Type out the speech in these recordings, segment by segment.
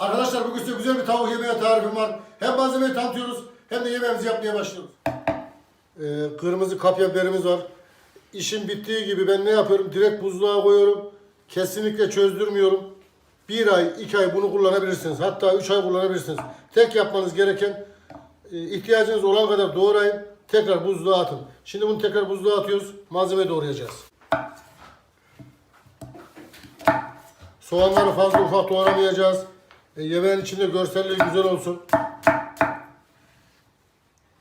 Arkadaşlar bugün size güzel bir tavuk yemeği tarifim var. Hem malzemeyi tanıtıyoruz hem de yemeğimizi yapmaya başlıyoruz. Ee, kırmızı kapya biberimiz var. İşin bittiği gibi ben ne yapıyorum? Direkt buzluğa koyuyorum. Kesinlikle çözdürmüyorum. Bir ay, iki ay bunu kullanabilirsiniz. Hatta üç ay kullanabilirsiniz. Tek yapmanız gereken e, ihtiyacınız olan kadar doğrayın. Tekrar buzluğa atın. Şimdi bunu tekrar buzluğa atıyoruz. Malzeme doğrayacağız. Soğanları fazla ufak doğramayacağız. E, yemeğin içinde görselliği güzel olsun.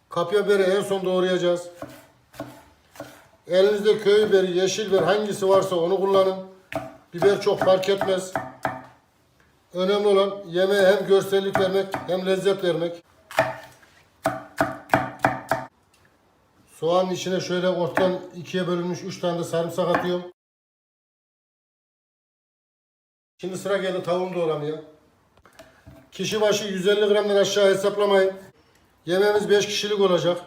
Kapya biberi en son doğrayacağız. Elinizde köy biberi, yeşil biber hangisi varsa onu kullanın. Biber çok fark etmez. Önemli olan yemeğe hem görsellik vermek hem lezzet vermek. Soğanın içine şöyle ortadan ikiye bölünmüş 3 tane de sarımsak atıyorum. Şimdi sıra geldi tavuğunu doğramaya. Kişi başı 150 gramdan aşağı hesaplamayın. Yemeğimiz 5 kişilik olacak.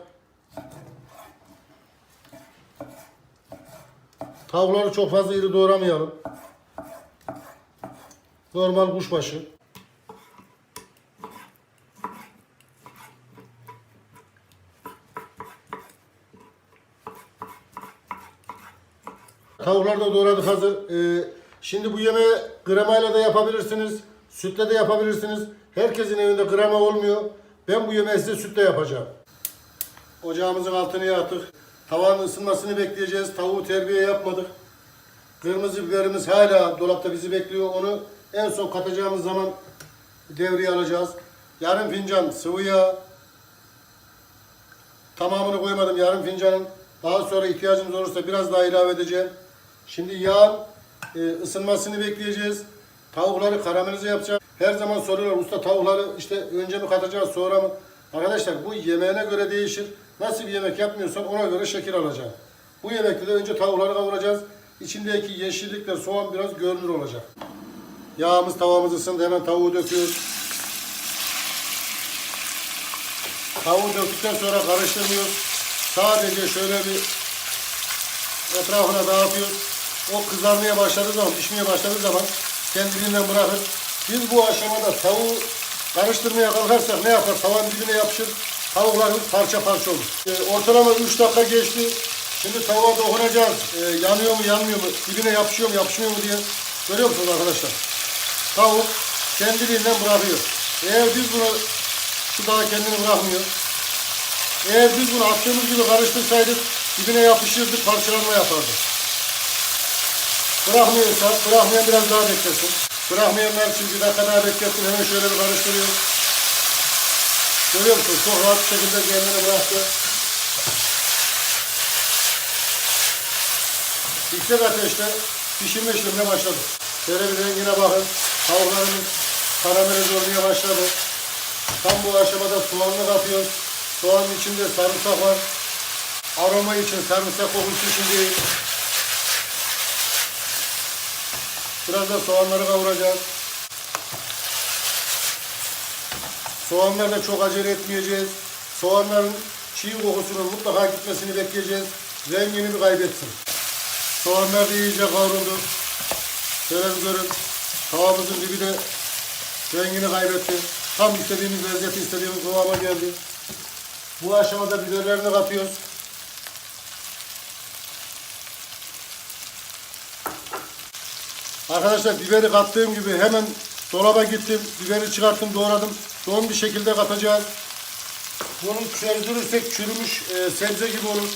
Tavukları çok fazla iri doğramayalım. Normal kuşbaşı. Tavuklar da doğradık hazır. Ee, şimdi bu yemeği kremayla da yapabilirsiniz. Sütle de yapabilirsiniz. Herkesin evinde krema olmuyor. Ben bu yemeği size sütle yapacağım. Ocağımızın altını yaktık. Tavanın ısınmasını bekleyeceğiz. Tavuğu terbiye yapmadık. Kırmızı biberimiz hala dolapta bizi bekliyor. Onu en son katacağımız zaman devreye alacağız. Yarım fincan sıvı yağ. Tamamını koymadım yarım fincanın. Daha sonra ihtiyacımız olursa biraz daha ilave edeceğim. Şimdi yağın e, ısınmasını bekleyeceğiz. Tavukları karamelize yapacağız. Her zaman soruyorlar usta tavukları işte önce mi katacağız sonra mı? Arkadaşlar bu yemeğine göre değişir. Nasıl bir yemek yapmıyorsan ona göre şekil alacaksın. Bu yemekte de önce tavukları kavuracağız. İçindeki yeşillikler, soğan biraz görünür olacak. Yağımız tavamız ısındı. Hemen tavuğu döküyoruz. Tavuğu döktükten sonra karıştırmıyoruz. Sadece şöyle bir etrafına dağıtıyoruz. O kızarmaya başladığı zaman, pişmeye başladığı zaman kendiliğinden bırakır. Biz bu aşamada tavuğu karıştırmaya kalkarsak ne yapar? Tavanın dibine yapışır. Tavuklarımız parça parça olur. Ee, ortalama 3 dakika geçti. Şimdi tavuğa dokunacağız. Ee, yanıyor mu yanmıyor mu? Dibine yapışıyor mu yapışmıyor mu diye. Görüyor musunuz arkadaşlar? Tavuk kendiliğinden bırakıyor. Eğer biz bunu şu daha kendini bırakmıyor. Eğer biz bunu attığımız gibi karıştırsaydık dibine yapışırdı, parçalanma yapardı. Bırakmıyorsa, bırakmayan biraz daha beklesin. Bırakmayanlar bir dakika daha beklettim. Hemen şöyle bir karıştırıyorum. Görüyor musunuz? Çok rahat bir şekilde kendini bıraktı. Yüksek ateşte pişirme işlemine başladı. Şöyle bir rengine bakın. Tavuklarımız karamelize olmaya başladı. Tam bu aşamada soğanını katıyoruz. Soğanın içinde sarımsak var. Aroma için, sarımsak kokusu için değil. Biraz da soğanları kavuracağız. Soğanlarla çok acele etmeyeceğiz. Soğanların çiğ kokusunun mutlaka gitmesini bekleyeceğiz. Rengini bir kaybetsin. Soğanlar da iyice kavruldu. Şöyle bir görün. Tavamızın dibi de rengini kaybetti. Tam istediğimiz lezzeti istediğimiz kıvama geldi. Bu aşamada biberlerini katıyoruz. Arkadaşlar biberi kattığım gibi hemen dolaba gittim. Biberi çıkarttım, doğradım. Don bir şekilde katacağız. Bunu çözdürürsek çürümüş e, sebze gibi olur.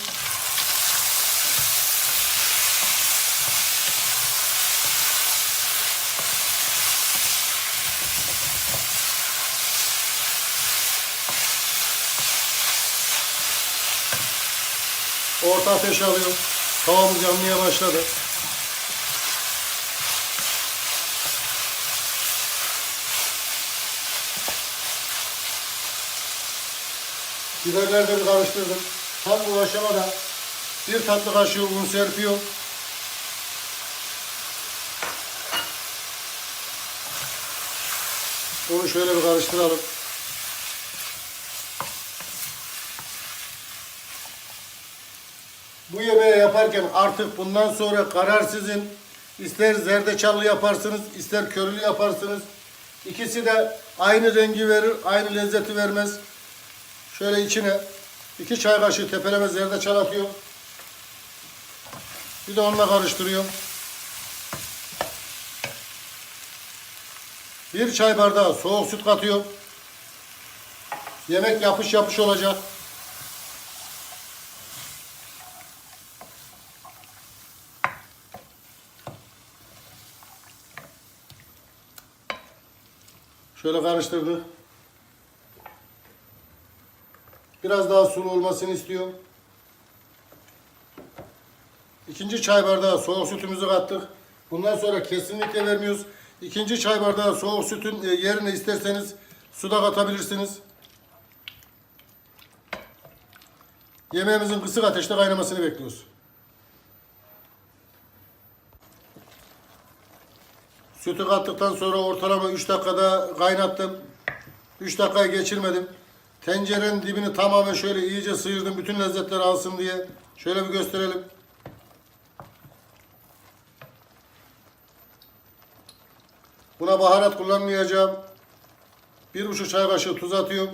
Orta ateşe alıyorum. Tavamız yanmaya başladı. Biberleri de bir karıştırdım. Tam bu aşamada bir tatlı kaşığı un serpiyorum. Onu şöyle bir karıştıralım. Bu yemeği yaparken artık bundan sonra karar sizin. İster zerdeçallı yaparsınız, ister körülü yaparsınız. İkisi de aynı rengi verir, aynı lezzeti vermez. Şöyle içine iki çay kaşığı tepeleme zerdeçal atıyorum. Bir de onunla karıştırıyorum. Bir çay bardağı soğuk süt katıyorum. Yemek yapış yapış olacak. Şöyle karıştırdık. Biraz daha sulu olmasını istiyorum. İkinci çay bardağı soğuk sütümüzü kattık. Bundan sonra kesinlikle vermiyoruz. İkinci çay bardağı soğuk sütün e, yerine isterseniz suda katabilirsiniz. Yemeğimizin kısık ateşte kaynamasını bekliyoruz. Sütü kattıktan sonra ortalama 3 dakikada kaynattım. 3 dakikayı geçirmedim. Tencerenin dibini tamamen şöyle iyice sıyırdım. Bütün lezzetleri alsın diye. Şöyle bir gösterelim. Buna baharat kullanmayacağım. Bir buçuk çay kaşığı tuz atıyorum.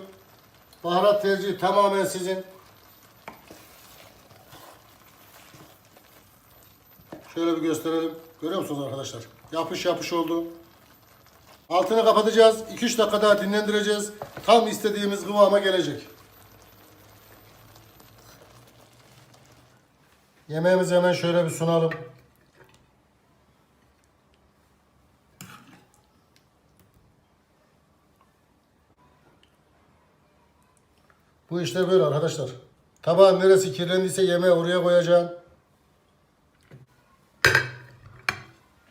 Baharat tercihi tamamen sizin. Şöyle bir gösterelim. Görüyor musunuz arkadaşlar? Yapış yapış oldu. Altını kapatacağız. 2-3 dakika daha dinlendireceğiz. Tam istediğimiz kıvama gelecek. Yemeğimizi hemen şöyle bir sunalım. Bu işte böyle arkadaşlar. Tabağın neresi kirlendiyse yemeği oraya koyacaksın.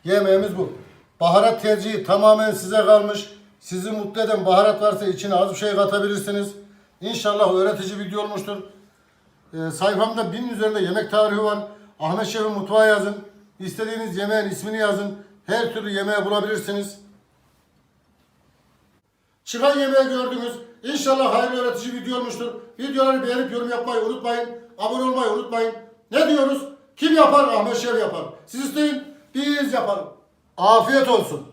Yemeğimiz bu. Baharat tercihi tamamen size kalmış. Sizi mutlu eden baharat varsa içine az bir şey katabilirsiniz. İnşallah öğretici video olmuştur. Ee, sayfamda binin üzerinde yemek tarihi var. Ahmet Şef'in mutfağı yazın. İstediğiniz yemeğin ismini yazın. Her türlü yemeği bulabilirsiniz. Çıkan yemeği gördünüz. İnşallah hayırlı öğretici video olmuştur. Videoları beğenip yorum yapmayı unutmayın. Abone olmayı unutmayın. Ne diyoruz? Kim yapar? Ahmet Şef yapar. Siz isteyin, biz yapalım. Afiyet olsun.